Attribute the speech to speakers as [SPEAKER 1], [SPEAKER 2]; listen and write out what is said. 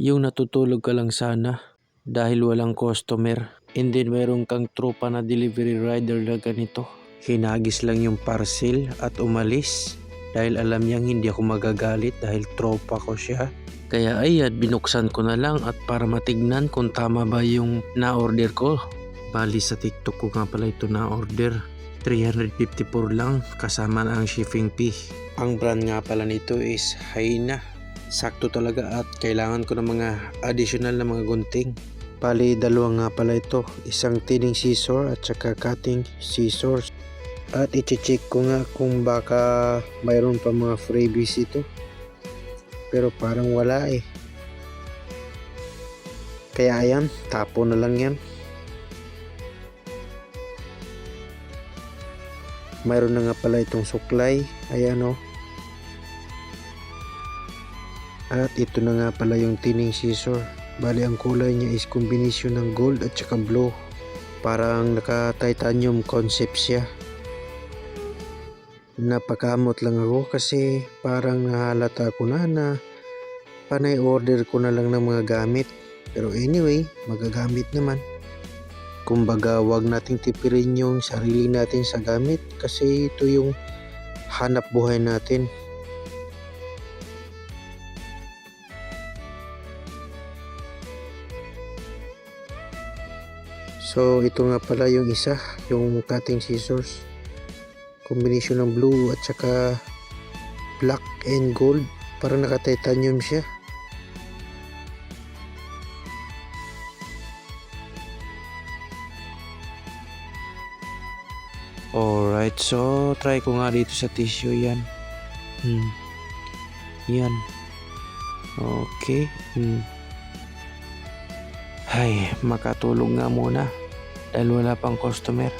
[SPEAKER 1] Yung natutulog ka lang sana dahil walang customer. And then mayroon kang tropa na delivery rider na ganito. Hinagis lang yung parcel at umalis dahil alam niyang hindi ako magagalit dahil tropa ko siya. Kaya ayan, binuksan ko na lang at para matignan kung tama ba yung na-order ko. Bali sa TikTok ko nga pala ito na-order. 354 lang kasama na ang shipping fee. Ang brand nga pala nito is Haina. Sakto talaga at kailangan ko ng mga additional na mga gunting. Bali, dalawa nga pala ito. Isang tining scissor at saka cutting scissors. At iche-check ko nga kung baka mayroon pa mga freebies ito. Pero parang wala eh. Kaya ayan, tapo na lang yan. Mayroon na nga pala itong suklay. Ayan o. At ito na nga pala yung tining scissor. Bali ang kulay niya is combination ng gold at saka blue. Parang naka-titanium concept siya. Napakamot lang ako kasi parang nahalata ko na na panay order ko na lang ng mga gamit. Pero anyway, magagamit naman. Kumbaga, wag nating tipirin yung sarili natin sa gamit kasi ito yung hanap buhay natin. So, ito nga pala yung isa, yung cutting scissors. Combination ng blue at saka black and gold. Parang naka-titanium siya. Alright, so try ko nga dito sa tissue yan. Hmm. Yan. Okay. Hmm. Ay, makatulog nga muna dahil wala pang customer.